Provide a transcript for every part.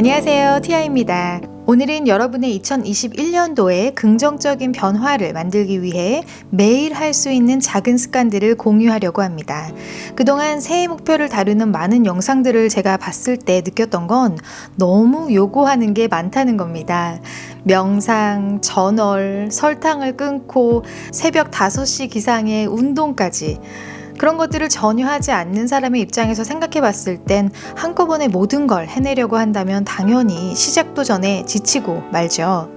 안녕하세요. 티아입니다. 오늘은 여러분의 2021년도에 긍정적인 변화를 만들기 위해 매일 할 수 있는 작은 습관들을 공유하려고 합니다. 그동안 새해 목표를 다루는 많은 영상들을 제가 봤을 때 느꼈던 건 너무 요구하는 게 많다는 겁니다. 명상, 전월, 설탕을 끊고 새벽 5시 기상의 운동까지 그런 것들을 전혀 하지 않는 사람의 입장에서 생각해 봤을 땐 한꺼번에 모든 걸 해내려고 한다면 당연히 시작도 전에 지치고 말죠.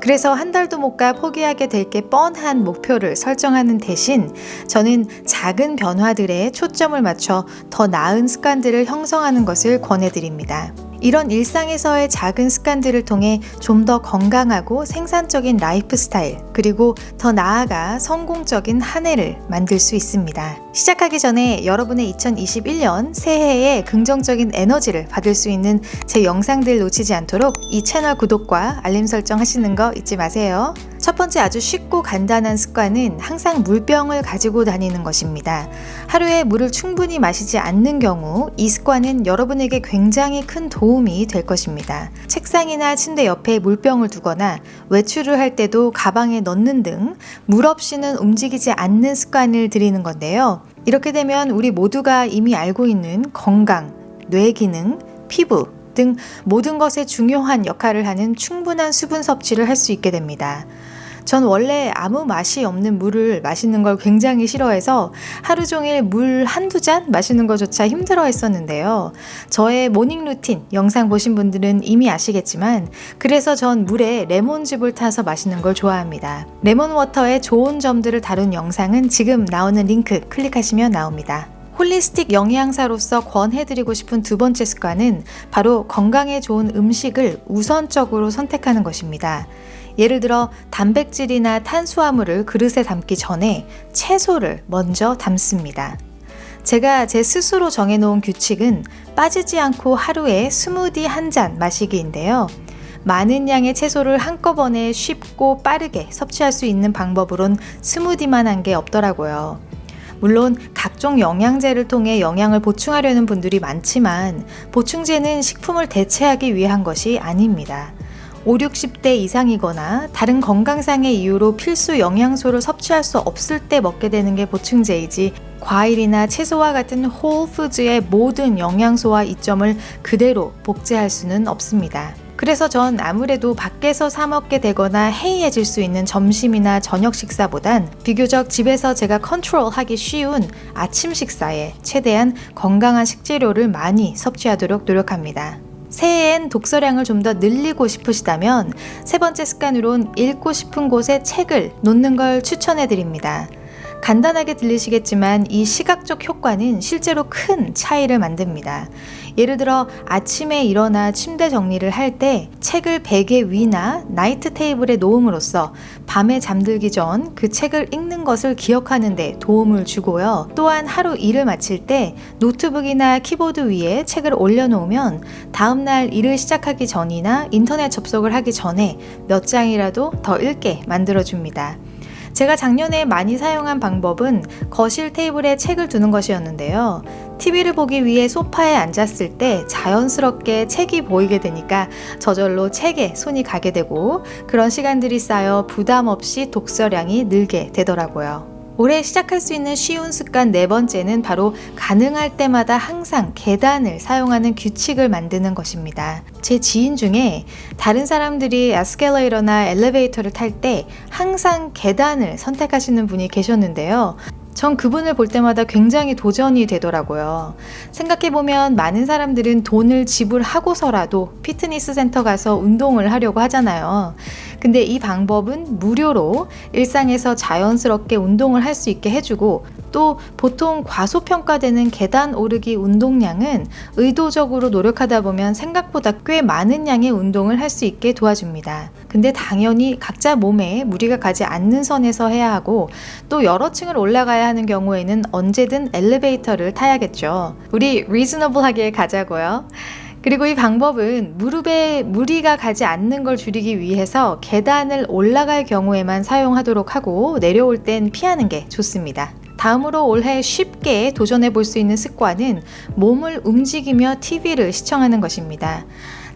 그래서 한 달도 못 가 포기하게 될 게 뻔한 목표를 설정하는 대신 저는 작은 변화들에 초점을 맞춰 더 나은 습관들을 형성하는 것을 권해드립니다. 이런 일상에서의 작은 습관들을 통해 좀 더 건강하고 생산적인 라이프 스타일, 그리고 더 나아가 성공적인 한 해를 만들 수 있습니다. 시작하기 전에 여러분의 2021년 새해에 긍정적인 에너지를 받을 수 있는 제 영상들 놓치지 않도록 이 채널 구독과 알림 설정 하시는 거 잊지 마세요. 첫 번째 아주 쉽고 간단한 습관은 항상 물병을 가지고 다니는 것입니다. 하루에 물을 충분히 마시지 않는 경우 이 습관은 여러분에게 굉장히 큰 도움이 될 것입니다. 책상이나 침대 옆에 물병을 두거나 외출을 할 때도 가방에 넣는 등 물 없이는 움직이지 않는 습관을 들이는 건데요. 이렇게 되면 우리 모두가 이미 알고 있는 건강, 뇌 기능, 피부, 등 모든 것에 중요한 역할을 하는 충분한 수분 섭취를 할 수 있게 됩니다. 전 원래 아무 맛이 없는 물을 마시는 걸 굉장히 싫어해서 하루 종일 물 한두 잔 마시는 것조차 힘들어 했었는데요. 저의 모닝 루틴 영상 보신 분들은 이미 아시겠지만 그래서 전 물에 레몬즙을 타서 마시는 걸 좋아합니다. 레몬 워터의 좋은 점들을 다룬 영상은 지금 나오는 링크 클릭하시면 나옵니다. 홀리스틱 영양사로서 권해드리고 싶은 두 번째 습관은 바로 건강에 좋은 음식을 우선적으로 선택하는 것입니다. 예를 들어 단백질이나 탄수화물을 그릇에 담기 전에 채소를 먼저 담습니다. 제가 제 스스로 정해놓은 규칙은 빠지지 않고 하루에 스무디 한 잔 마시기인데요. 많은 양의 채소를 한꺼번에 쉽고 빠르게 섭취할 수 있는 방법으론 스무디만 한 게 없더라고요. 물론 각종 영양제를 통해 영양을 보충하려는 분들이 많지만 보충제는 식품을 대체하기 위한 것이 아닙니다. 5, 60대 이상이거나 다른 건강상의 이유로 필수 영양소를 섭취할 수 없을 때 먹게 되는 게 보충제이지 과일이나 채소와 같은 홀푸즈의 모든 영양소와 이점을 그대로 복제할 수는 없습니다. 그래서 전 아무래도 밖에서 사 먹게 되거나 해이해질 수 있는 점심이나 저녁 식사보단 비교적 집에서 제가 컨트롤하기 쉬운 아침 식사에 최대한 건강한 식재료를 많이 섭취하도록 노력합니다. 새해엔 독서량을 좀 더 늘리고 싶으시다면 세 번째 습관으론 읽고 싶은 곳에 책을 놓는 걸 추천해 드립니다. 간단하게 들리시겠지만 이 시각적 효과는 실제로 큰 차이를 만듭니다. 예를 들어 아침에 일어나 침대 정리를 할 때 책을 베개 위나 나이트 테이블에 놓음으로써 밤에 잠들기 전 그 책을 읽는 것을 기억하는 데 도움을 주고요. 또한 하루 일을 마칠 때 노트북이나 키보드 위에 책을 올려놓으면 다음날 일을 시작하기 전이나 인터넷 접속을 하기 전에 몇 장이라도 더 읽게 만들어줍니다. 제가 작년에 많이 사용한 방법은 거실 테이블에 책을 두는 것이었는데요. TV를 보기 위해 소파에 앉았을 때 자연스럽게 책이 보이게 되니까 저절로 책에 손이 가게 되고 그런 시간들이 쌓여 부담 없이 독서량이 늘게 되더라고요. 올해 시작할 수 있는 쉬운 습관 네 번째는 바로 가능할 때마다 항상 계단을 사용하는 규칙을 만드는 것입니다. 제 지인 중에 다른 사람들이 에스컬레이터나 엘리베이터를 탈 때 항상 계단을 선택하시는 분이 계셨는데요. 전 그분을 볼 때마다 굉장히 도전이 되더라고요. 생각해보면 많은 사람들은 돈을 지불하고서라도 피트니스 센터 가서 운동을 하려고 하잖아요. 근데 이 방법은 무료로 일상에서 자연스럽게 운동을 할 수 있게 해주고 또 보통 과소평가되는 계단 오르기 운동량은 의도적으로 노력하다 보면 생각보다 꽤 많은 양의 운동을 할 수 있게 도와줍니다. 근데 당연히 각자 몸에 무리가 가지 않는 선에서 해야 하고 또 여러 층을 올라가야 하는 경우에는 언제든 엘리베이터를 타야겠죠. 우리 리즈너블하게 가자고요. 그리고 이 방법은 무릎에 무리가 가지 않는 걸 줄이기 위해서 계단을 올라갈 경우에만 사용하도록 하고 내려올 땐 피하는 게 좋습니다. 다음으로 올해 쉽게 도전해 볼 수 있는 습관은 몸을 움직이며 TV를 시청하는 것입니다.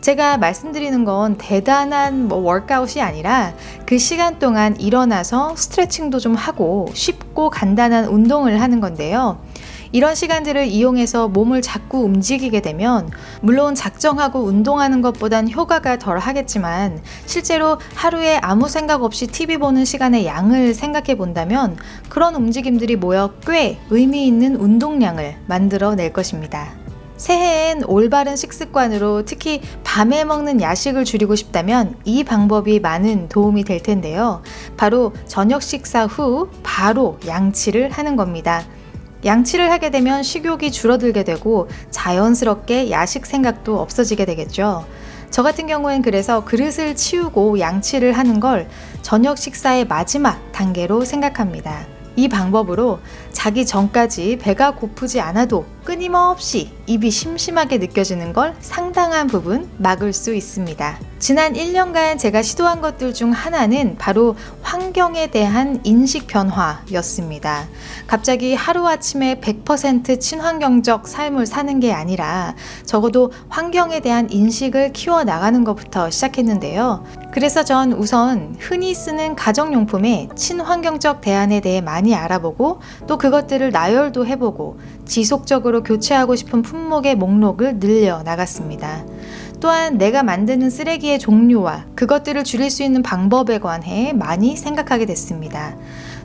제가 말씀드리는 건 대단한 뭐 워크아웃이 아니라 그 시간 동안 일어나서 스트레칭도 좀 하고 쉽고 간단한 운동을 하는 건데요. 이런 시간들을 이용해서 몸을 자꾸 움직이게 되면 물론 작정하고 운동하는 것보단 효과가 덜 하겠지만 실제로 하루에 아무 생각 없이 TV 보는 시간의 양을 생각해 본다면 그런 움직임들이 모여 꽤 의미 있는 운동량을 만들어 낼 것입니다. 새해엔 올바른 식습관으로 특히 밤에 먹는 야식을 줄이고 싶다면 이 방법이 많은 도움이 될 텐데요. 바로 저녁 식사 후 바로 양치를 하는 겁니다. 양치를 하게 되면 식욕이 줄어들게 되고 자연스럽게 야식 생각도 없어지게 되겠죠. 저 같은 경우엔 그래서 그릇을 치우고 양치를 하는 걸 저녁 식사의 마지막 단계로 생각합니다. 이 방법으로 자기 전까지 배가 고프지 않아도 끊임없이 입이 심심하게 느껴지는 걸 상당한 부분 막을 수 있습니다. 지난 1년간 제가 시도한 것들 중 하나는 바로 환경에 대한 인식 변화였습니다. 갑자기 하루아침에 100% 친환경적 삶을 사는 게 아니라 적어도 환경에 대한 인식을 키워나가는 것부터 시작했는데요. 그래서 전 우선 흔히 쓰는 가정용품의 친환경적 대안에 대해 많이 알아보고 또 그것들을 나열도 해보고 지속적으로 교체하고 싶은 품목의 목록을 늘려 나갔습니다. 또한 내가 만드는 쓰레기의 종류와 그것들을 줄일 수 있는 방법에 관해 많이 생각하게 됐습니다.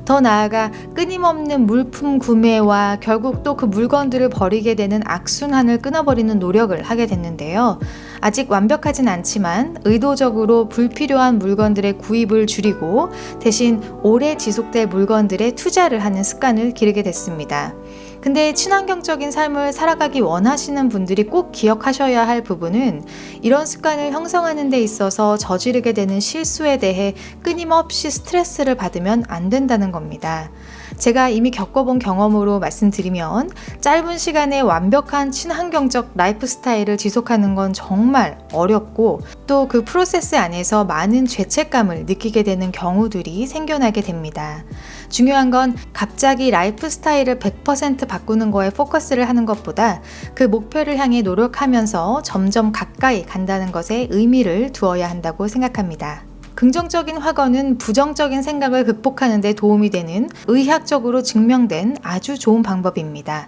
더 나아가 끊임없는 물품 구매와 결국 또 그 물건들을 버리게 되는 악순환을 끊어버리는 노력을 하게 됐는데요. 아직 완벽하진 않지만 의도적으로 불필요한 물건들의 구입을 줄이고 대신 오래 지속될 물건들에 투자를 하는 습관을 기르게 됐습니다. 근데 친환경적인 삶을 살아가기 원하시는 분들이 꼭 기억하셔야 할 부분은 이런 습관을 형성하는 데 있어서 저지르게 되는 실수에 대해 끊임없이 스트레스를 받으면 안 된다는 겁니다. 제가 이미 겪어본 경험으로 말씀드리면 짧은 시간에 완벽한 친환경적 라이프 스타일을 지속하는 건 정말 어렵고 또 그 프로세스 안에서 많은 죄책감을 느끼게 되는 경우들이 생겨나게 됩니다. 중요한 건 갑자기 라이프 스타일을 100% 바꾸는 거에 포커스를 하는 것보다 그 목표를 향해 노력하면서 점점 가까이 간다는 것에 의미를 두어야 한다고 생각합니다. 긍정적인 확언은 부정적인 생각을 극복하는 데 도움이 되는 의학적으로 증명된 아주 좋은 방법입니다.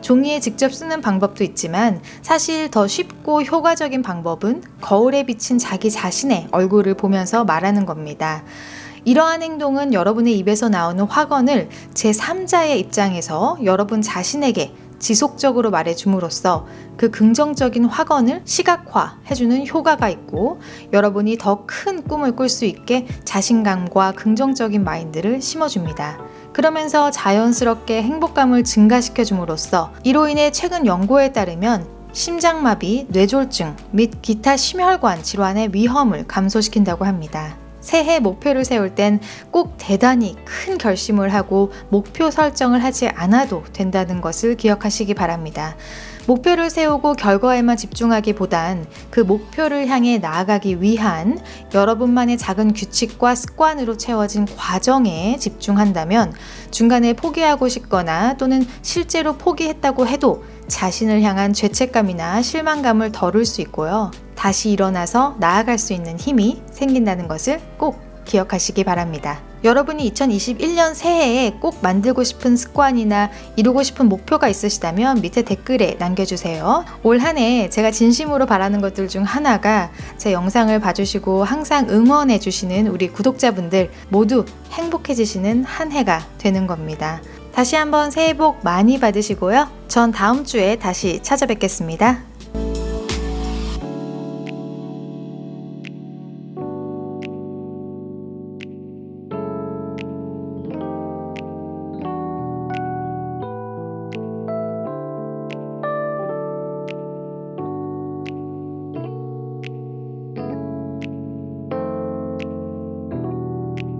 종이에 직접 쓰는 방법도 있지만 사실 더 쉽고 효과적인 방법은 거울에 비친 자기 자신의 얼굴을 보면서 말하는 겁니다. 이러한 행동은 여러분의 입에서 나오는 확언을 제3자의 입장에서 여러분 자신에게 지속적으로 말해줌으로써 그 긍정적인 확언을 시각화해주는 효과가 있고 여러분이 더 큰 꿈을 꿀 수 있게 자신감과 긍정적인 마인드를 심어줍니다. 그러면서 자연스럽게 행복감을 증가시켜줌으로써 이로 인해 최근 연구에 따르면 심장마비, 뇌졸중 및 기타 심혈관 질환의 위험을 감소시킨다고 합니다. 새해 목표를 세울 땐 꼭 대단히 큰 결심을 하고 목표 설정을 하지 않아도 된다는 것을 기억하시기 바랍니다. 목표를 세우고 결과에만 집중하기보단 그 목표를 향해 나아가기 위한 여러분만의 작은 규칙과 습관으로 채워진 과정에 집중한다면 중간에 포기하고 싶거나 또는 실제로 포기했다고 해도 자신을 향한 죄책감이나 실망감을 덜을 수 있고요. 다시 일어나서 나아갈 수 있는 힘이 생긴다는 것을 꼭 기억하시기 바랍니다. 여러분이 2021년 새해에 꼭 만들고 싶은 습관이나 이루고 싶은 목표가 있으시다면 밑에 댓글에 남겨주세요. 올 한 해 제가 진심으로 바라는 것들 중 하나가 제 영상을 봐주시고 항상 응원해주시는 우리 구독자분들 모두 행복해지시는 한 해가 되는 겁니다. 다시 한번 새해 복 많이 받으시고요. 전 다음 주에 다시 찾아뵙겠습니다.